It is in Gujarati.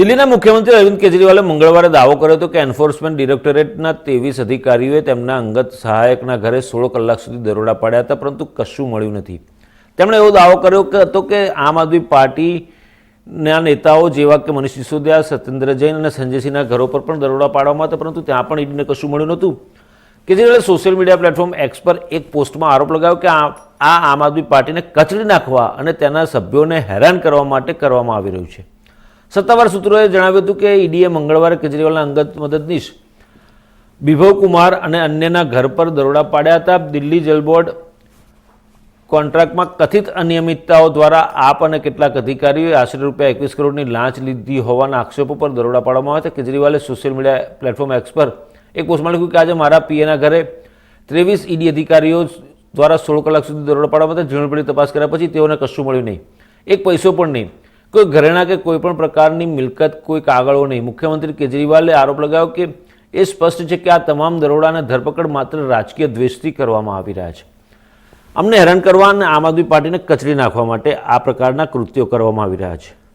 દિલ્હીના મુખ્યમંત્રી અરવિંદ કેજરીવાલે મંગળવારે દાવો કર્યો હતો કે એન્ફોર્સમેન્ટ ડિરેક્ટોરેટના ત્રેવીસ અધિકારીઓએ તેમના અંગત સહાયકના ઘરે સોળ કલાક સુધી દરોડા પાડ્યા હતા, પરંતુ કશું મળ્યું નથી. તેમણે એવો દાવો કર્યો હતો કે આમ આદમી પાર્ટીના નેતાઓ જેવા કે મનીષ સિસોદિયા, સત્યેન્દ્ર જૈન અને સંજયસિંહના ઘરો પર પણ દરોડા પાડવામાં હતા, પરંતુ ત્યાં પણ ઈડીને કશું મળ્યું નહોતું. કેજરીવાલે સોશિયલ મીડિયા પ્લેટફોર્મ એક્સ પર એક પોસ્ટમાં આરોપ લગાવ્યો કે આ આમ આદમી પાર્ટીને કચડી નાખવા અને તેના સભ્યોને હેરાન કરવા માટે કરવામાં આવી રહ્યું છે. સત્તાવાર સૂત્રોએ જણાવ્યું હતું કે ઈડીએ મંગળવારે કેજરીવાલના અંગત મદદનીશ વિભવ કુમાર અને અન્યના ઘર પર દરોડા પાડ્યા હતા. દિલ્હી જેલ બોર્ડ કોન્ટ્રાક્ટમાં કથિત અનિયમિતતાઓ દ્વારા આપ અને કેટલાક અધિકારીઓએ આશરે રૂપિયા એકવીસ કરોડની લાંચ લીધી હોવાના આક્ષેપો પર દરોડા પાડવામાં આવ્યા હતા. કેજરીવાલે સોશિયલ મીડિયા પ્લેટફોર્મ એક્સ પર એક પોસ્ટમાં લખ્યું કે આજે મારા પીએના ઘરે ત્રેવીસ ઈડી અધિકારીઓ દ્વારા સોળ કલાક સુધી દરોડા પાડવામાં હતા. ઝીણપડી તપાસ કર્યા પછી તેઓને કશું મળ્યું નહીં. એક પૈસો પણ નહીં. કોઈ ઘરેણા કે કોઈ પણ પ્રકારની મિલકત, કોઈ કાગળો નહીં. મુખ્યમંત્રી કેજરીવાલે આરોપ લગાવ્યો કે એ સ્પષ્ટ છે કે આ તમામ દરોડાને ધરપકડ માત્ર રાજકીય દ્વેષથી કરવામાં આવી રહ્યા છે. અમને હેરાન કરવા અને આમ આદમી પાર્ટીને કચડી નાખવા માટે આ પ્રકારના કૃત્યો કરવામાં આવી રહ્યા છે.